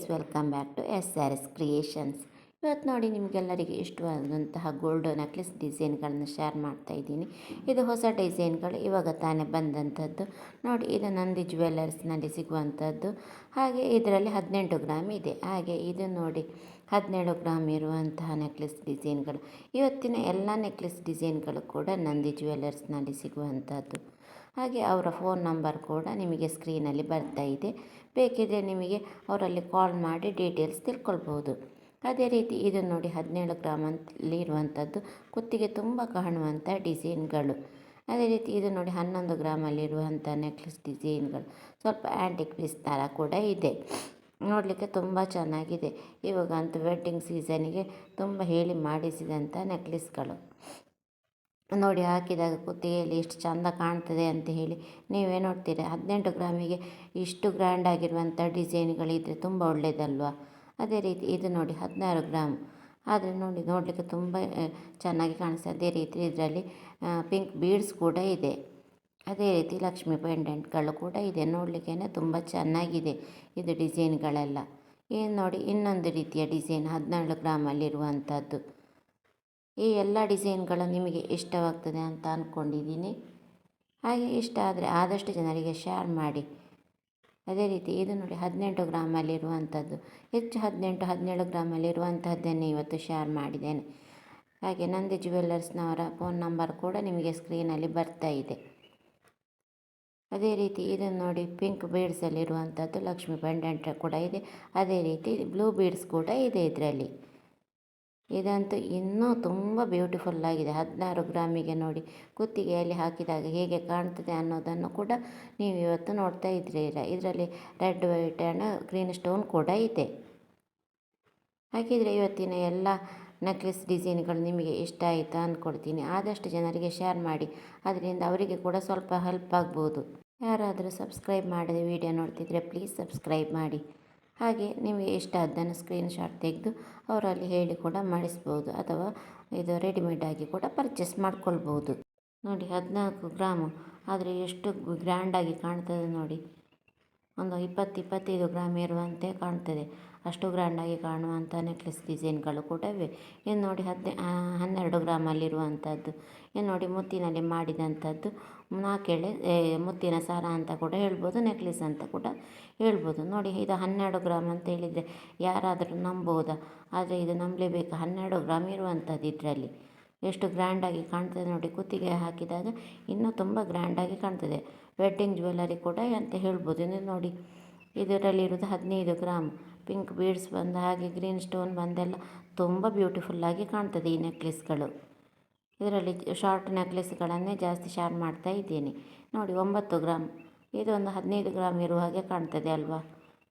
welcome back to srs creations. ಇವತ್ತು ನೋಡಿ ನಿಮಗೆಲ್ಲರಿಗೆ ಇಷ್ಟವಾದಂತಹ ಗೋಲ್ಡ್ ನೆಕ್ಲೆಸ್ ಡಿಸೈನ್ಗಳನ್ನು ಶೇರ್ ಮಾಡ್ತಾ ಇದ್ದೀನಿ. ಇದು ಹೊಸ ಡಿಸೈನ್ಗಳು ಇವಾಗ ತಾನೇ ಬಂದಂಥದ್ದು. ನೋಡಿ, ಇದು ನಂದಿ ಜ್ಯುವೆಲ್ಲರ್ಸ್ನಲ್ಲಿ ಸಿಗುವಂಥದ್ದು. ಹಾಗೆ ಇದರಲ್ಲಿ ಹದಿನೆಂಟು ಗ್ರಾಮ್ ಇದೆ. ಹಾಗೆ ಇದು ನೋಡಿ ಹದಿನೇಳು ಗ್ರಾಮ್ ಇರುವಂತಹ ನೆಕ್ಲೆಸ್ ಡಿಸೈನ್ಗಳು ಇವತ್ತಿನ ಎಲ್ಲ ನೆಕ್ಲೆಸ್ ಡಿಸೈನ್ಗಳು ಕೂಡ ನಂದಿ ಜ್ಯುವೆಲ್ಲರ್ಸ್ನಲ್ಲಿ ಸಿಗುವಂಥದ್ದು. ಹಾಗೆ ಅವರ ಫೋನ್ ನಂಬರ್ ಕೂಡ ನಿಮಗೆ ಸ್ಕ್ರೀನಲ್ಲಿ ಬರ್ತಾ ಇದೆ. ಬೇಕಿದ್ರೆ ನಿಮಗೆ ಅವರಲ್ಲಿ ಕಾಲ್ ಮಾಡಿ ಡೀಟೇಲ್ಸ್ ತಿಳ್ಕೊಳ್ಬೋದು. ಅದೇ ರೀತಿ ಇದು ನೋಡಿ ಹದಿನೇಳು ಗ್ರಾಮ್ ಅಂತಲ್ಲಿ ಇರುವಂಥದ್ದು ಕುತ್ತಿಗೆ ತುಂಬ ಕಾಣುವಂಥ ಡಿಸೈನ್ಗಳು. ಅದೇ ರೀತಿ ಇದು ನೋಡಿ ಹನ್ನೊಂದು ಗ್ರಾಮಲ್ಲಿರುವಂಥ ನೆಕ್ಲೆಸ್ ಡಿಸೈನ್ಗಳು. ಸ್ವಲ್ಪ ಆ್ಯಂಟಿಕ್ ಪೀಸ್ ಥರ ಕೂಡ ಇದೆ. ನೋಡಲಿಕ್ಕೆ ತುಂಬ ಚೆನ್ನಾಗಿದೆ. ಇವಾಗಂತೂ ವೆಡ್ಡಿಂಗ್ ಸೀಸನಿಗೆ ತುಂಬ ಹೇಳಿ ಮಾಡಿಸಿದಂಥ ನೆಕ್ಲೆಸ್ಗಳು. ನೋಡಿ ಹಾಕಿದಾಗ ಕುತ್ತಿಗೆಯಲ್ಲಿ ಎಷ್ಟು ಚಂದ ಕಾಣ್ತದೆ ಅಂತ ಹೇಳಿ ನೀವೇ ನೋಡ್ತೀರಿ. ಹದಿನೆಂಟು ಗ್ರಾಮಿಗೆ ಇಷ್ಟು ಗ್ರ್ಯಾಂಡ್ ಆಗಿರುವಂಥ ಡಿಸೈನ್ಗಳಿದ್ದರೆ ತುಂಬ ಒಳ್ಳೆಯದಲ್ವ ಅದೇ ರೀತಿ ಇದು ನೋಡಿ ಹದಿನಾರು ಗ್ರಾಮ್ ಆದರೆ ನೋಡಿ ನೋಡಲಿಕ್ಕೆ ತುಂಬ ಚೆನ್ನಾಗಿ ಕಾಣಿಸ್ತದೆ ಅದೇ ರೀತಿ ಇದರಲ್ಲಿ ಪಿಂಕ್ ಬೀಡ್ಸ್ ಕೂಡ ಇದೆ. ಅದೇ ರೀತಿ ಲಕ್ಷ್ಮಿ ಪೆಂಡೆಂಟ್ಗಳು ಕೂಡ ಇದೆ. ನೋಡಲಿಕ್ಕೆ ತುಂಬ ಚೆನ್ನಾಗಿದೆ ಇದು ಡಿಸೈನ್ಗಳೆಲ್ಲ. ಏನು ನೋಡಿ ಇನ್ನೊಂದು ರೀತಿಯ ಡಿಸೈನ್ ಹದಿನೇಳು ಗ್ರಾಮಲ್ಲಿರುವಂಥದ್ದು. ಈ ಎಲ್ಲ ಡಿಸೈನ್ಗಳು ನಿಮಗೆ ಇಷ್ಟವಾಗ್ತದೆ ಅಂತ ಅಂದ್ಕೊಂಡಿದ್ದೀನಿ ಹಾಗೆ ಇಷ್ಟ ಆದರೆ ಆದಷ್ಟು ಜನರಿಗೆ ಶೇರ್ ಮಾಡಿ. ಅದೇ ರೀತಿ ಇದು ನೋಡಿ ಹದಿನೆಂಟು ಗ್ರಾಮಲ್ಲಿರುವಂಥದ್ದು. ಹೆಚ್ಚು ಹದಿನೆಂಟು, ಹದಿನೇಳು ಗ್ರಾಮಲ್ಲಿರುವಂಥದ್ದನ್ನೇ ಇವತ್ತು ಶೇರ್ ಮಾಡಿದ್ದೇನೆ. ಹಾಗೆ ನಂದಿ ಜ್ಯುವೆಲ್ಲರ್ಸ್ನವರ ಫೋನ್ ನಂಬರ್ ಕೂಡ ನಿಮಗೆ ಸ್ಕ್ರೀನಲ್ಲಿ ಬರ್ತಾ ಇದೆ. ಅದೇ ರೀತಿ ಇದನ್ನು ನೋಡಿ ಪಿಂಕ್ ಬೀಡ್ಸಲ್ಲಿರುವಂಥದ್ದು ಲಕ್ಷ್ಮಿ ಪೆಂಡೆಂಟ್ ಕೂಡ ಇದೆ. ಅದೇ ರೀತಿ ಬ್ಲೂ ಬೀಡ್ಸ್ ಕೂಡ ಇದೆ ಇದರಲ್ಲಿ. ಇದಂತೂ ಇನ್ನೂ ತುಂಬ ಬ್ಯೂಟಿಫುಲ್ ಆಗಿದೆ. ಹದಿನಾರು ಗ್ರಾಮಿಗೆ ನೋಡಿ, ಕುತ್ತಿಗೆಯಲ್ಲಿ ಹಾಕಿದಾಗ ಹೇಗೆ ಕಾಣ್ತದೆ ಅನ್ನೋದನ್ನು ಕೂಡ ನೀವು ಇವತ್ತು ನೋಡ್ತಾ ಇದ್ದೀರ. ಇದರಲ್ಲಿ red, white and green stone ಕೂಡ ಇದೆ. ಹಾಗಿದ್ರೆ ಇವತ್ತಿನ ಎಲ್ಲ ನೆಕ್ಲೆಸ್ ಡಿಸೈನ್ಗಳು ನಿಮಗೆ ಇಷ್ಟ ಆಯಿತು ಅಂದ್ಕೊಡ್ತೀನಿ ಆದಷ್ಟು ಜನರಿಗೆ ಶೇರ್ ಮಾಡಿ, ಅದರಿಂದ ಅವರಿಗೆ ಕೂಡ ಸ್ವಲ್ಪ ಹೆಲ್ಪ್ ಆಗ್ಬೋದು. ಯಾರಾದರೂ ಸಬ್ಸ್ಕ್ರೈಬ್ ಮಾಡದೆ ವಿಡಿಯೋ ನೋಡ್ತಿದ್ರೆ ಪ್ಲೀಸ್ ಸಬ್ಸ್ಕ್ರೈಬ್ ಮಾಡಿ. ಹಾಗೆ ನಿಮಗೆ ಇಷ್ಟ ಅದನ್ನು ಸ್ಕ್ರೀನ್ಶಾಟ್ ತೆಗೆದು ಅವರಲ್ಲಿ ಹೇಳಿ ಕೂಡ ಮಾಡಿಸ್ಬೋದು ಅಥವಾ ಇದು ರೆಡಿಮೇಡಾಗಿ ಕೂಡ ಪರ್ಚೇಸ್ ಮಾಡ್ಕೊಳ್ಬೋದು. ನೋಡಿ ಹದಿನಾಲ್ಕು ಗ್ರಾಮು, ಆದರೆ ಎಷ್ಟು ಗ್ರ್ಯಾಂಡಾಗಿ ಕಾಣ್ತದೆ ನೋಡಿ. ಒಂದು ಇಪ್ಪತ್ತು, ಇಪ್ಪತ್ತೈದು ಗ್ರಾಮ್ ಇರುವಂತೆ ಕಾಣ್ತದೆ. ಅಷ್ಟು ಗ್ರ್ಯಾಂಡಾಗಿ ಕಾಣುವಂಥ ನೆಕ್ಲೆಸ್ ಡಿಸೈನ್ಗಳು ಕೂಡ ಇವೆ. ಇನ್ನು ನೋಡಿ ಹದಿನೆ ಹನ್ನೆರಡು ಗ್ರಾಮಲ್ಲಿರುವಂಥದ್ದು. ಇನ್ನು ನೋಡಿ ಮುತ್ತಿನಲ್ಲಿ ಮಾಡಿದಂಥದ್ದು. ನಾಲ್ಕೆಳೆ ಮುತ್ತಿನ ಸಾರ ಅಂತ ಕೂಡ ಹೇಳ್ಬೋದು, ನೆಕ್ಲೆಸ್ ಅಂತ ಕೂಡ ಹೇಳ್ಬೋದು. ನೋಡಿ ಇದು ಹನ್ನೆರಡು ಗ್ರಾಮ್ ಅಂತ ಹೇಳಿದರೆ ಯಾರಾದರೂ ನಂಬೋದಾ? ಆದರೆ ಇದು ನಂಬಲೇಬೇಕು. ಹನ್ನೆರಡು ಗ್ರಾಮ್ ಇರುವಂಥದ್ದು ಇದರಲ್ಲಿ. ಎಷ್ಟು ಗ್ರ್ಯಾಂಡಾಗಿ ಕಾಣ್ತದೆ ನೋಡಿ ಕುತ್ತಿಗೆ ಹಾಕಿದಾಗ ಇನ್ನೂ ತುಂಬ ಗ್ರ್ಯಾಂಡಾಗಿ ಕಾಣ್ತದೆ. ವೆಡ್ಡಿಂಗ್ ಜ್ಯುವೆಲ್ಲರಿ ಕೂಡ ಅಂತ ಹೇಳ್ಬೋದು. ಇನ್ನು ನೋಡಿ ಇದರಲ್ಲಿರೋದು ಹದಿನೈದು ಗ್ರಾಮ್. ಪಿಂಕ್ ಬೀಡ್ಸ್ ಬಂದ ಹಾಗೆ ಗ್ರೀನ್ ಸ್ಟೋನ್ ಬಂದೆಲ್ಲ ತುಂಬ ಬ್ಯೂಟಿಫುಲ್ಲಾಗಿ ಕಾಣ್ತದೆ ಈ ನೆಕ್ಲೆಸ್ಗಳು. ಇದರಲ್ಲಿ ಶಾರ್ಟ್ ನೆಕ್ಲೆಸ್ಗಳನ್ನೇ ಜಾಸ್ತಿ ಶೇರ್ ಮಾಡ್ತಾ ಇದ್ದೀನಿ. ನೋಡಿ, ಒಂಬತ್ತು ಗ್ರಾಮ್ ಇದೊಂದು ಹದಿನೈದು ಗ್ರಾಮ್ ಇರುವ ಹಾಗೆ ಕಾಣ್ತದೆ ಅಲ್ವಾ?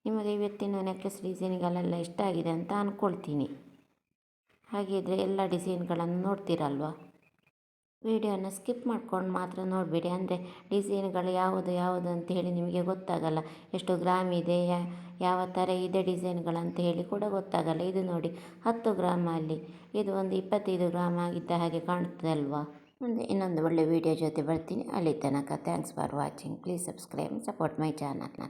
ನಿಮಗೆ ಇವತ್ತಿನ ನೆಕ್ಲೆಸ್ ಡಿಸೈನ್ಗಳೆಲ್ಲ ಇಷ್ಟ ಆಗಿದೆ ಅಂತ ಅಂದ್ಕೊಳ್ತೀನಿ ಹಾಗಿದ್ರೆ ಎಲ್ಲ ಡಿಸೈನ್ಗಳನ್ನು ನೋಡ್ತೀರಲ್ವಾ? ವಿಡಿಯೋನ ಸ್ಕಿಪ್ ಮಾಡ್ಕೊಂಡು ಮಾತ್ರ ನೋಡಬೇಡಿ. ಅಂದರೆ ಡಿಸೈನ್ಗಳು ಯಾವುದು ಯಾವುದು ಅಂತ ಹೇಳಿ ನಿಮಗೆ ಗೊತ್ತಾಗಲ್ಲ. ಎಷ್ಟು ಗ್ರಾಮ್ ಇದೆ ಯಾವ ಥರ ಇದೆ ಡಿಸೈನ್ಗಳಂತ ಹೇಳಿ ಕೂಡ ಗೊತ್ತಾಗಲ್ಲ. ಇದು ನೋಡಿ, ಹತ್ತು ಗ್ರಾಮಲ್ಲಿ ಇದು ಒಂದು ಇಪ್ಪತ್ತೈದು ಗ್ರಾಮ್ ಆಗಿದ್ದ ಹಾಗೆ ಕಾಣ್ತದೆ ಅಲ್ವಾ ಮುಂದೆ ಇನ್ನೊಂದು ಒಳ್ಳೆ ವೀಡಿಯೋ ಜೊತೆ ಬರ್ತೀನಿ. ಅಲ್ಲಿ ತನಕ thanks for watching please subscribe support my ಚಾನಲ್ನ